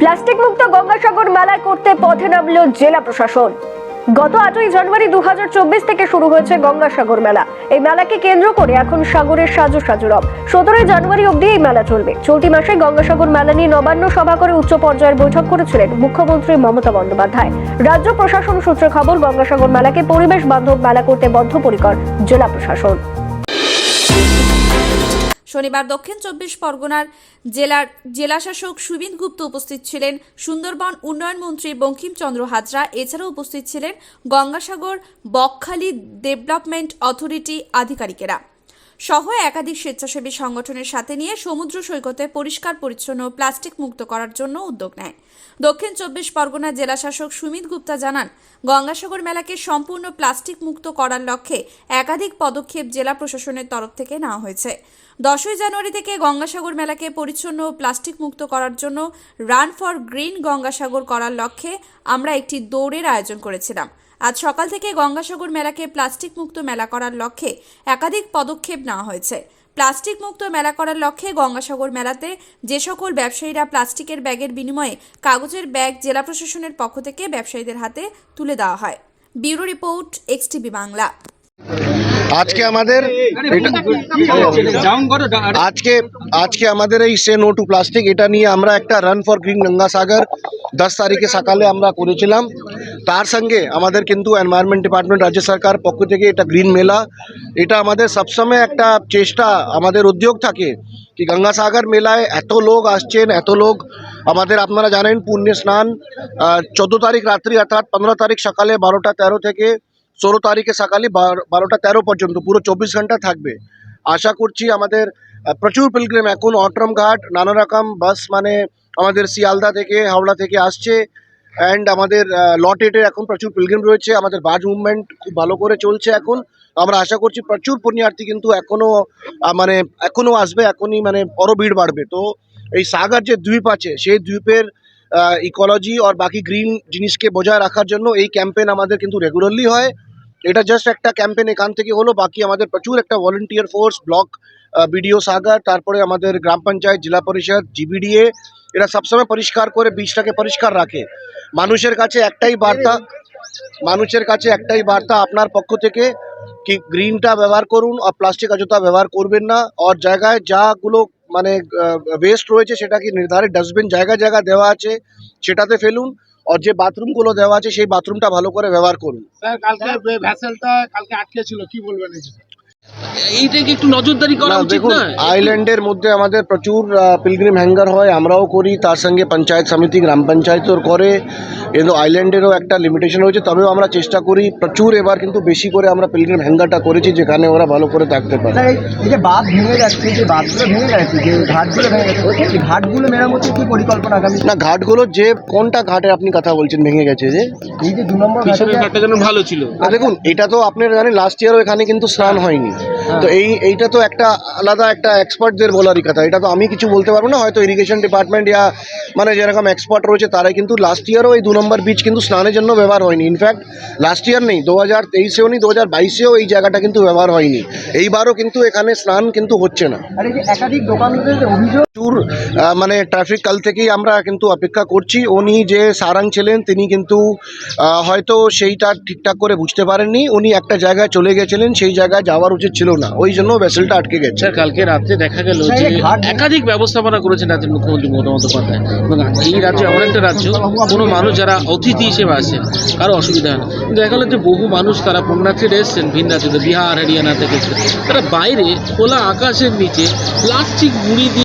Plastic মুক্ত গঙ্গাসাগর মেলায় করতে পথে নামল জেলা প্রশাসন। গত আটই জানুয়ারি দুই হাজার চব্বিশ থেকে শুরু হয়েছে গঙ্গাসাগর মেলা। এই মেলাকে কেন্দ্র করে এখন সাগরের সাজু সাজু রব সতেরোই জানুয়ারি অবধি এই মেলা চলবে। চলতি মাসে গঙ্গাসাগর মেলা নিয়ে নবান্ন সভা করে উচ্চ পর্যায়ের বৈঠক করেছিলেন মুখ্যমন্ত্রী মমতা বন্দ্যোপাধ্যায়। রাজ্য প্রশাসন সূত্রে খবর, গঙ্গাসাগর মেলাকে পরিবেশ বান্ধব মেলা করতে বদ্ধপরিকর জেলা প্রশাসন। শনিবার দক্ষিণ চব্বিশ পরগনার জেলার জেলাশাসক সুবিন গুপ্ত উপস্থিত ছিলেন। সুন্দরবন উন্নয়ন মন্ত্রী বঙ্কিমচন্দ্র হাজরা, এছাড়াও উপস্থিত ছিলেন গঙ্গাসাগর বকখালি ডেভেলপমেন্ট অথরিটি আধিকারিকেরা। সহ একাধিক স্বেচ্ছাসেবী সংগঠনের সাথে নিয়ে সমুদ্র সৈকতে পরিষ্কার, পরিচ্ছন্ন প্লাস্টিক মুক্ত করার জন্য উদ্যোগ নেয়। দক্ষিণ চব্বিশ পরগনা জেলাশাসক সুমিত গুপ্তা জানান, গঙ্গাসাগর মেলাকে সম্পূর্ণ প্লাস্টিক মুক্ত করার লক্ষ্যে একাধিক পদক্ষেপ জেলা প্রশাসনের তরফ থেকে নেওয়া হয়েছে। দশই জানুয়ারি থেকে গঙ্গাসাগর মেলাকে পরিচ্ছন্ন ও প্লাস্টিক মুক্ত করার জন্য রান ফর গ্রিন গঙ্গাসাগর করার লক্ষ্যে আমরা একটি দৌড়ের আয়োজন করেছিলাম। আজ সকাল থেকে গঙ্গাসাগর মেলাকে প্লাস্টিক মুক্ত মেলা করার লক্ষ্যে একাধিক পদক্ষেপ নেওয়া হয়েছে। প্লাস্টিক মুক্ত মেলা করার লক্ষ্যে গঙ্গাসাগর মেলাতে যে সকল ব্যবসায়ীরা প্লাস্টিকের ব্যাগের বিনিময়ে কাগজের ব্যাগ জেলা প্রশাসনের পক্ষ থেকে ব্যবসায়ীদের হাতে তুলে দেওয়া হয়। Bureau report XTV Bangla. আজকে আমাদের আজকে আজকে আমাদের এই সে নো টু প্লাস্টিক, এটা নিয়ে আমরা একটা রান ফর গ্রিন গঙ্গাসাগর দশ তারিখে সকালে আমরা করেছিলাম। তার সঙ্গে আমাদের কিন্তু এনভায়রনমেন্ট ডিপার্টমেন্ট রাজ্য সরকার পক্ষ থেকে এটা গ্রিন মেলা। এটা আমাদের সবসময় একটা চেষ্টা, আমাদের উদ্যোগ থাকে কি গঙ্গাসাগর মেলায় এত লোক আসছেন, এত লোক আমাদের আপনারা জানেন পুণ্য স্নান চোদ্দ তারিখ রাত্রি অর্থাৎ পনেরো তারিখ সকালে বারোটা তেরো থেকে ষোলো তারিখে সকালে বারো- বারোটা তেরো পর্যন্ত, পুরো চব্বিশ ঘণ্টা থাকবে। আশা করছি আমাদের প্রচুর পিলগ্রিম এখন অট্রম ঘাট, নানা রকম বাস মানে আমাদের শিয়ালদা থেকে, হাওড়া থেকে আসছে। অ্যান্ড আমাদের লটেটের এখন প্রচুর পিলগ্রিম রয়েছে। আমাদের বাস মুভমেন্ট খুব ভালো করে চলছে এখন। আমরা আশা করছি প্রচুর পুণ্যার্থী কিন্তু এখনও মানে এখনও আসবে, এখনই মানে বড় ভিড় বাড়বে। তো এই সাগর যে দ্বীপ আছে, সেই দ্বীপের ইকোলজি আর বাকি গ্রিন জিনিসকে বজায় রাখার জন্য এই ক্যাম্পেন আমাদের কিন্তু রেগুলারলি হয়। এটা জাস্ট একটা ক্যাম্পেন এখান থেকে হলো, বাকি আমাদের প্রচুর একটা volunteer force block BDO Sagar তারপরে আমাদের গ্রাম পঞ্চায়েত, জেলা পরিষদ জিবিডিএ এরা সবসময় পরিষ্কার করে বীজটাকে পরিষ্কার রাখে। মানুষের কাছে একটাই বার্তা, মানুষের কাছে একটাই বার্তা, আপনার পক্ষ থেকে কি গ্রিনটা ব্যবহার করুন, আর প্লাস্টিক অযথা ব্যবহার করবেন না, আর জায়গায় যাগুলো মানে ওয়েস্ট রয়েছে সেটা কি নির্ধারিত ডাস্টবিন জায়গায় জায়গায় দেওয়া আছে, সেটাতে ফেলুন। আর যে বাথরুমগুলো দেওয়া আছে, সেই বাথরুমটা ভালো করে ব্যবহার করুন। স্যার, কালকে ভ্যাসেলটা কালকে আটকে ছিল, কি বলবেন এই বিষয়ে? এইটা কি একটু নজরদারি করা উচিত না আইল্যান্ডের মধ্যে আমাদের প্রচুর পিলগ্রিম হ্যাঙ্গার হয় আমরাও করি তার সঙ্গে পঞ্চায়েত সমিতি গ্রাম পঞ্চায়েতও করে কিন্তু আইল্যান্ডেরও একটা লিমিটেশন রয়েছে তবেও আমরা চেষ্টা করি প্রচুর এবার কিন্তু বেশি করে আমরা পিলগ্রিম হ্যাঙ্গারটা করেছি যেখানে ওরা ভালো করে থাকতে পারে। এই- যে বাঁধ ভেঙে যাচ্ছে যে বাঁধগুলো ভেঙে যাচ্ছে যে ঘাটগুলো ভেঙে যাচ্ছে ঘাটগুলো মেরামতির কি পরিকল্পনা আগামী? না ঘাটগুলো যে কোনটা ঘাটে আপনি কথা বলছেন ভেঙে গেছে যে? এই যে দু নম্বর ঘাটে ঘাটটা যেন ভালো ছিল। দেখুন এটা তো আপনারা জানেন লাস্ট ইয়ারও এখানে কিন্তু স্নান হয়নি। তো এই এইটা তো একটা আলাদা একটা এক্সপার্টদের বলারই কথা। এটা তো আমি কিছু বলতে পারব না হয়তো ইরিগেশন ডিপার্টমেন্ট ইয়া মানে যেরকম এক্সপার্ট রয়েছে তারাই কিন্তু লাস্ট ইয়ারও এই দু নম্বর বীজ কিন্তু স্নানের জন্য ব্যবহার হয়নি। ইনফ্যাক্ট লাস্ট ইয়ার নেই দু হাজার তেইশেও নেই দু হাজার বাইশেও এই জায়গাটা কিন্তু ব্যবহার হয়নি। এইবারও কিন্তু এখানে স্নান কিন্তু হচ্ছে না। একাধিক অভিযোগ মানে ট্রাফিক কাল থেকেই আমরা কিন্তু অপেক্ষা করছি। উনি যে সারাং ছিলেন তিনি কিন্তু হয়তো সেইটা ঠিকঠাক করে বুঝতে পারেননি। উনি একটা জায়গায় চলে গেছিলেন সেই জায়গায় যাওয়ার উচিত ছিল না ওই জন্য ভেসেলটা আটকে গেছে। কালকে রাত্রে দেখা গেল যে একাধিক ব্যবস্থাপনা করেছেন রাজ্যের মুখ্যমন্ত্রী মমতা বন্দ্যোপাধ্যায়। এবং এই রাজ্যে এমন একটা রাজ্য কোনো মানুষ যারা অতিথি হিসেবে আসেন কারও অসুবিধা হয় না কিন্তু দেখা গেলো যে বহু মানুষ তারা পুণ্যার্থীরা এসছেন ভিন রাজ্যে বিহার হরিয়ানা থেকে। তারা বাইরে খোলা আকাশের নিচে প্লাস্টিক মুড়ি দিয়ে